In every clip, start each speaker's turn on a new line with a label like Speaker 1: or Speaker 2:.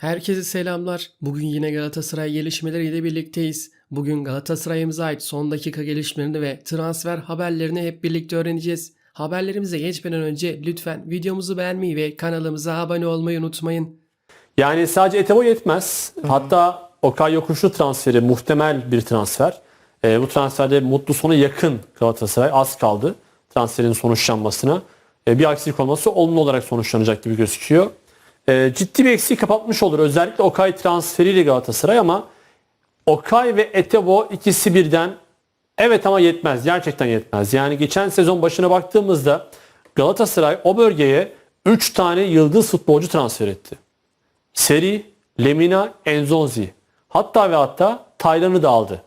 Speaker 1: Herkese selamlar. Bugün yine Galatasaray gelişmeleriyle birlikteyiz. Bugün Galatasaray'ımıza ait son dakika gelişmelerini ve transfer haberlerini hep birlikte öğreneceğiz. Haberlerimize geçmeden önce lütfen videomuzu beğenmeyi ve kanalımıza abone olmayı unutmayın.
Speaker 2: Yani sadece Etebo yetmez. Hatta Okay Yokuşlu transferi muhtemel bir transfer. Ee, bu transferde mutlu sona yakın Galatasaray az kaldı transferin sonuçlanmasına. Ee, bir aksilik olması olumlu olarak sonuçlanacak gibi gözüküyor. Ee, ciddi bir eksiği kapatmış olur. Özellikle Okay transferiyle Galatasaray ama Okay ve Etebo ikisi birden evet ama yetmez. Gerçekten yetmez. Yani geçen sezon başına baktığımızda Galatasaray o bölgeye 3 tane yıldız futbolcu transfer etti. Seri, Lemina, Enzonzi. Hatta ve hatta Taylan'ı da aldı.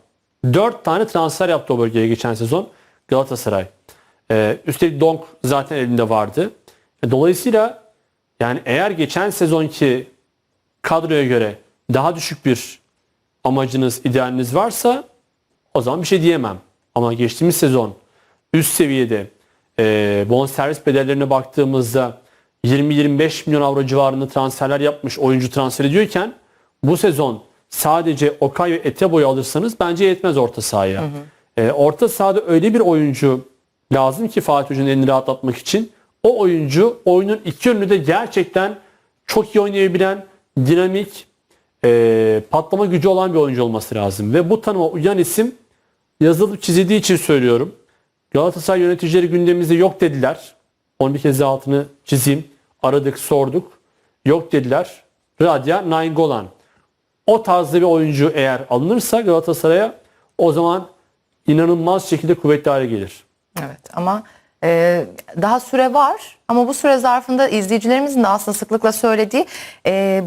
Speaker 2: 4 tane transfer yaptı o bölgeye geçen sezon Galatasaray. Ee, üstelik Donk zaten elinde vardı. E, Dolayısıyla yani eğer geçen sezonki kadroya göre daha düşük bir amacınız, idealiniz varsa o zaman bir şey diyemem. Ama geçtiğimiz sezon üst seviyede e, bonservis bedellerine baktığımızda 20-25 milyon avro civarında transferler yapmış oyuncu transfer ediyorken bu sezon sadece Okay ve Etebo'yu alırsanız bence yetmez orta sahaya. E, orta sahada öyle bir oyuncu lazım ki Fatih Hoca'nın elini rahatlatmak için. O oyuncu oyunun iki yönünü de gerçekten çok iyi oynayabilen, dinamik, e, patlama gücü olan bir oyuncu olması lazım. Ve bu tanıma uyan isim yazılıp çizildiği için söylüyorum. Galatasaray yöneticileri gündemimizde yok dediler. Onu bir kez daha altını çizeyim. Aradık, sorduk. Yok dediler. Radya Nainggolan. O tarzda bir oyuncu eğer alınırsa Galatasaray'a o zaman inanılmaz şekilde kuvvetli hale gelir.
Speaker 3: Evet ama e, daha süre var ama bu süre zarfında izleyicilerimizin de aslında sıklıkla söylediği e,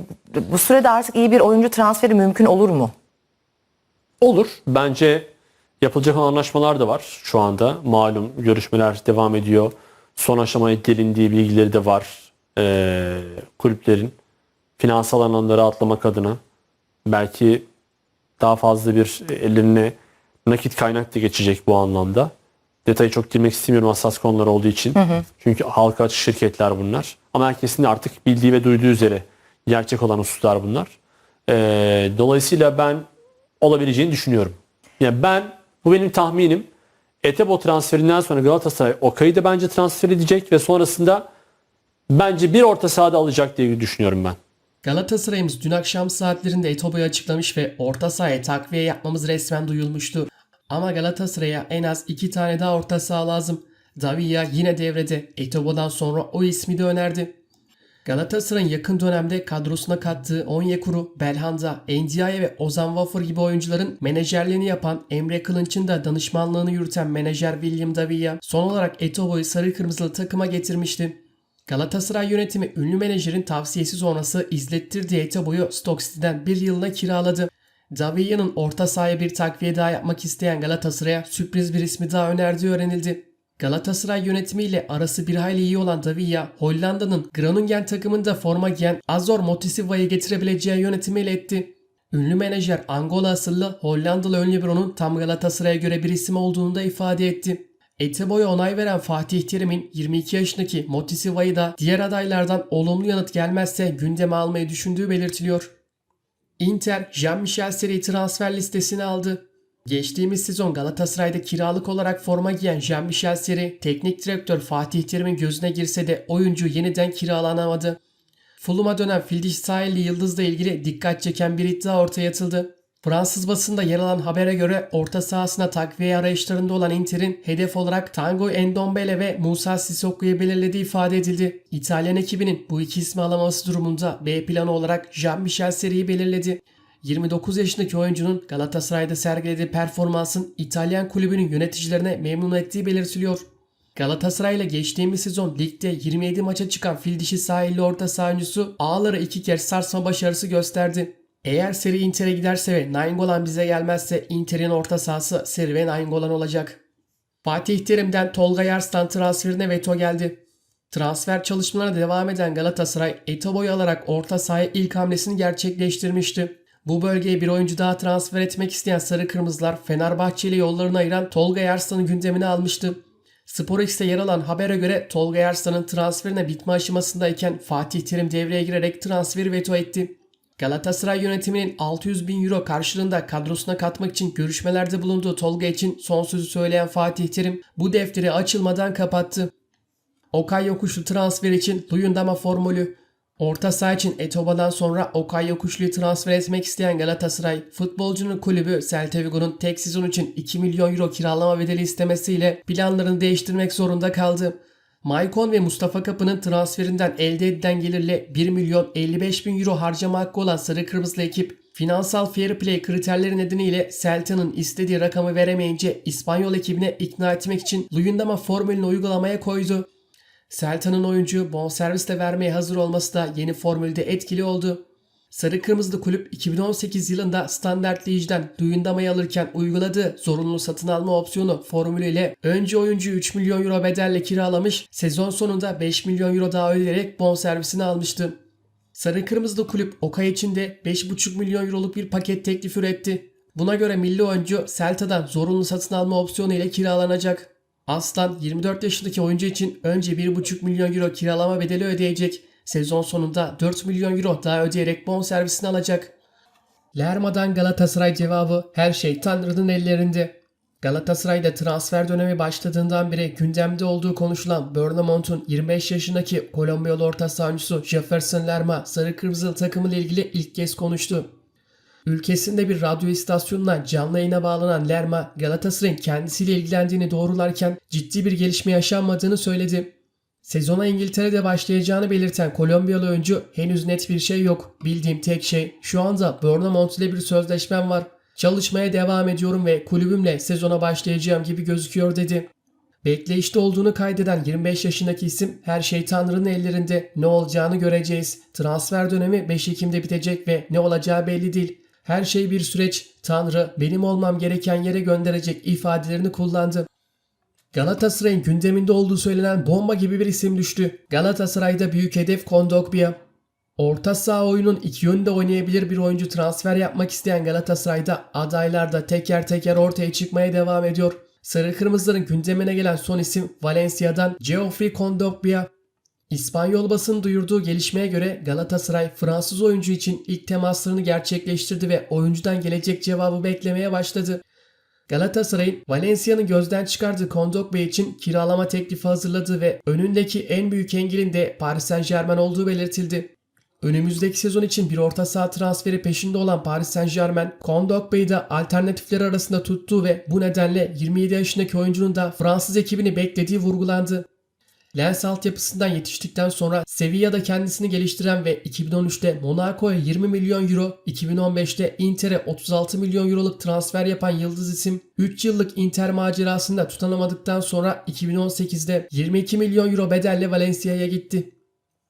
Speaker 3: bu sürede artık iyi bir oyuncu transferi mümkün olur mu?
Speaker 2: Olur. Bence yapılacak olan anlaşmalar da var şu anda. Malum görüşmeler devam ediyor. Son aşamaya gelindiği bilgileri de var. Ee, kulüplerin finansal anlamda rahatlamak adına belki daha fazla bir ellerine nakit kaynak da geçecek bu anlamda. Detayı çok girmek istemiyorum hassas konular olduğu için. Çünkü halka açık şirketler bunlar. Ama herkesin de artık bildiği ve duyduğu üzere gerçek olan hususlar bunlar. Ee, dolayısıyla ben olabileceğini düşünüyorum. Yani ben bu benim tahminim. Etebo transferinden sonra Galatasaray Okay'ı da bence transfer edecek ve sonrasında bence bir orta sahada alacak diye düşünüyorum ben.
Speaker 1: Galatasaray'ımız dün akşam saatlerinde Etobo'yu açıklamış ve orta sahaya takviye yapmamız resmen duyulmuştu. Ama Galatasaray'a en az iki tane daha orta saha lazım. Davia yine devrede. Etobo'dan sonra o ismi de önerdi. Galatasaray'ın yakın dönemde kadrosuna kattığı Onyekuru, Belhanda, Ndiaye ve Ozan Wafer gibi oyuncuların menajerliğini yapan Emre Kılınç'ın da danışmanlığını yürüten menajer William Davia son olarak Etobo'yu sarı kırmızılı takıma getirmişti. Galatasaray yönetimi ünlü menajerin tavsiyesi sonrası izlettirdiği Etobo'yu Stoke bir yılına kiraladı. Davia'nın orta sahaya bir takviye daha yapmak isteyen Galatasaray'a sürpriz bir ismi daha önerdiği öğrenildi. Galatasaray yönetimiyle arası bir hayli iyi olan Davia, Hollanda'nın Groningen takımında forma giyen Azor Motisiva'yı getirebileceği yönetimiyle etti. Ünlü menajer Angola asıllı Hollandalı ön libero'nun tam Galatasaray'a göre bir isim olduğunu da ifade etti. Eteboy'a onay veren Fatih Terim'in 22 yaşındaki Motisiva'yı da diğer adaylardan olumlu yanıt gelmezse gündeme almayı düşündüğü belirtiliyor. Inter, Jean-Michel Seri transfer listesine aldı. Geçtiğimiz sezon Galatasaray'da kiralık olarak forma giyen Jean-Michel Seri, teknik direktör Fatih Terim'in gözüne girse de oyuncu yeniden kiralanamadı. Fulham'a dönen Fildiş sahilli Yıldız'la ilgili dikkat çeken bir iddia ortaya atıldı. Fransız basında yer alan habere göre orta sahasına takviye arayışlarında olan Inter'in hedef olarak Tango Endombele ve Musa Sissoko'yu belirlediği ifade edildi. İtalyan ekibinin bu iki ismi alamaması durumunda B planı olarak Jean-Michel Seri'yi belirledi. 29 yaşındaki oyuncunun Galatasaray'da sergilediği performansın İtalyan kulübünün yöneticilerine memnun ettiği belirtiliyor. Galatasaray ile geçtiğimiz sezon ligde 27 maça çıkan fil dişi sahilli orta saha oyuncusu ağları iki kez sarsma başarısı gösterdi. Eğer seri Inter'e giderse ve Nainggolan bize gelmezse Inter'in orta sahası seri ve Nainggolan olacak. Fatih Terim'den Tolga Yarslan transferine veto geldi. Transfer çalışmalarına devam eden Galatasaray Etobo'yu alarak orta sahaya ilk hamlesini gerçekleştirmişti. Bu bölgeye bir oyuncu daha transfer etmek isteyen Sarı Kırmızılar Fenerbahçe ile yollarını ayıran Tolga Yarslan'ı gündemine almıştı. Spor X'te yer alan habere göre Tolga Yarslan'ın transferine bitme aşamasındayken Fatih Terim devreye girerek transferi veto etti. Galatasaray yönetiminin 600 bin euro karşılığında kadrosuna katmak için görüşmelerde bulunduğu Tolga için son sözü söyleyen Fatih Terim bu defteri açılmadan kapattı. Okay Yokuşlu transfer için Luyendama formülü. Orta saha için Etoba'dan sonra Okay Yokuşlu'yu transfer etmek isteyen Galatasaray, futbolcunun kulübü Celta Vigo'nun tek sezon için 2 milyon euro kiralama bedeli istemesiyle planlarını değiştirmek zorunda kaldı. Maicon ve Mustafa Kapı'nın transferinden elde edilen gelirle 1 milyon 55 bin euro harcama hakkı olan Sarı Kırmızılı ekip finansal fair play kriterleri nedeniyle Celta'nın istediği rakamı veremeyince İspanyol ekibine ikna etmek için Luyendama formülünü uygulamaya koydu. Celta'nın oyuncu bonservisle vermeye hazır olması da yeni formülde etkili oldu. Sarı Kırmızılı kulüp 2018 yılında Standard Liege'den Luyendama'yı alırken uyguladığı zorunlu satın alma opsiyonu formülüyle önce oyuncuyu 3 milyon euro bedelle kiralamış, sezon sonunda 5 milyon euro daha ödeyerek bonservisini almıştı. Sarı Kırmızılı kulüp Okay için de 5,5 milyon euroluk bir paket teklif üretti. Buna göre milli oyuncu Celta'dan zorunlu satın alma opsiyonu ile kiralanacak. Aslan 24 yaşındaki oyuncu için önce 1,5 milyon euro kiralama bedeli ödeyecek. Sezon sonunda 4 milyon euro daha ödeyerek bonservisini alacak. Lerma'dan Galatasaray cevabı her şey Tanrı'nın ellerinde. Galatasaray'da transfer dönemi başladığından beri gündemde olduğu konuşulan Bournemouth'un 25 yaşındaki Kolombiyalı orta sahancısı Jefferson Lerma sarı kırmızılı takımıyla ilgili ilk kez konuştu. Ülkesinde bir radyo istasyonuna canlı yayına bağlanan Lerma, Galatasaray'ın kendisiyle ilgilendiğini doğrularken ciddi bir gelişme yaşanmadığını söyledi. Sezona İngiltere'de başlayacağını belirten Kolombiyalı oyuncu henüz net bir şey yok. Bildiğim tek şey şu anda Bournemouth ile bir sözleşmem var. Çalışmaya devam ediyorum ve kulübümle sezona başlayacağım gibi gözüküyor dedi. Bekleyişte olduğunu kaydeden 25 yaşındaki isim her şey Tanrı'nın ellerinde ne olacağını göreceğiz. Transfer dönemi 5 Ekim'de bitecek ve ne olacağı belli değil. Her şey bir süreç. Tanrı benim olmam gereken yere gönderecek ifadelerini kullandı. Galatasaray'ın gündeminde olduğu söylenen bomba gibi bir isim düştü. Galatasaray'da büyük hedef Kondogbia. Orta saha oyunun iki yönde oynayabilir bir oyuncu transfer yapmak isteyen Galatasaray'da adaylar da teker teker ortaya çıkmaya devam ediyor. Sarı Kırmızıların gündemine gelen son isim Valencia'dan Geoffrey Kondogbia. İspanyol basın duyurduğu gelişmeye göre Galatasaray Fransız oyuncu için ilk temaslarını gerçekleştirdi ve oyuncudan gelecek cevabı beklemeye başladı. Galatasaray'ın Valencia'nın gözden çıkardığı Kondogbia için kiralama teklifi hazırladığı ve önündeki en büyük engelin de Paris Saint Germain olduğu belirtildi. Önümüzdeki sezon için bir orta saha transferi peşinde olan Paris Saint Germain, Kondogbia'yı da alternatifleri arasında tuttuğu ve bu nedenle 27 yaşındaki oyuncunun da Fransız ekibini beklediği vurgulandı. Lens altyapısından yetiştikten sonra Sevilla'da kendisini geliştiren ve 2013'te Monaco'ya 20 milyon euro, 2015'te Inter'e 36 milyon euroluk transfer yapan yıldız isim 3 yıllık Inter macerasında tutanamadıktan sonra 2018'de 22 milyon euro bedelle Valencia'ya gitti.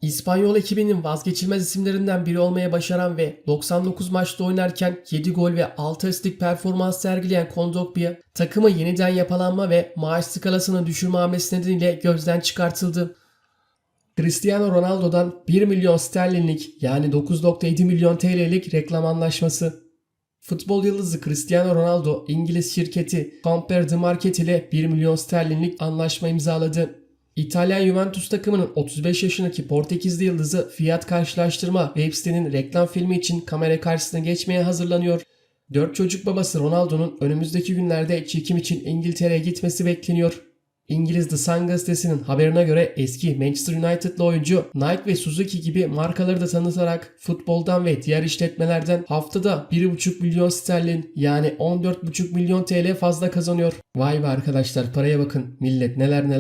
Speaker 1: İspanyol ekibinin vazgeçilmez isimlerinden biri olmaya başaran ve 99 maçta oynarken 7 gol ve 6 asistlik performans sergileyen Kondogbia takımı yeniden yapalanma ve maaş skalasını düşürme hamlesi nedeniyle gözden çıkartıldı. Cristiano Ronaldo'dan 1 milyon sterlinlik yani 9.7 milyon TL'lik reklam anlaşması. Futbol yıldızı Cristiano Ronaldo İngiliz şirketi Compare the Market ile 1 milyon sterlinlik anlaşma imzaladı. İtalyan Juventus takımının 35 yaşındaki Portekizli yıldızı fiyat karşılaştırma web sitenin reklam filmi için kamera karşısına geçmeye hazırlanıyor. 4 çocuk babası Ronaldo'nun önümüzdeki günlerde çekim için İngiltere'ye gitmesi bekleniyor. İngiliz The Sun gazetesinin haberine göre eski Manchester United'lı oyuncu Nike ve Suzuki gibi markaları da tanıtarak futboldan ve diğer işletmelerden haftada 1,5 milyon sterlin yani 14,5 milyon TL fazla kazanıyor. Vay be arkadaşlar paraya bakın millet neler neler.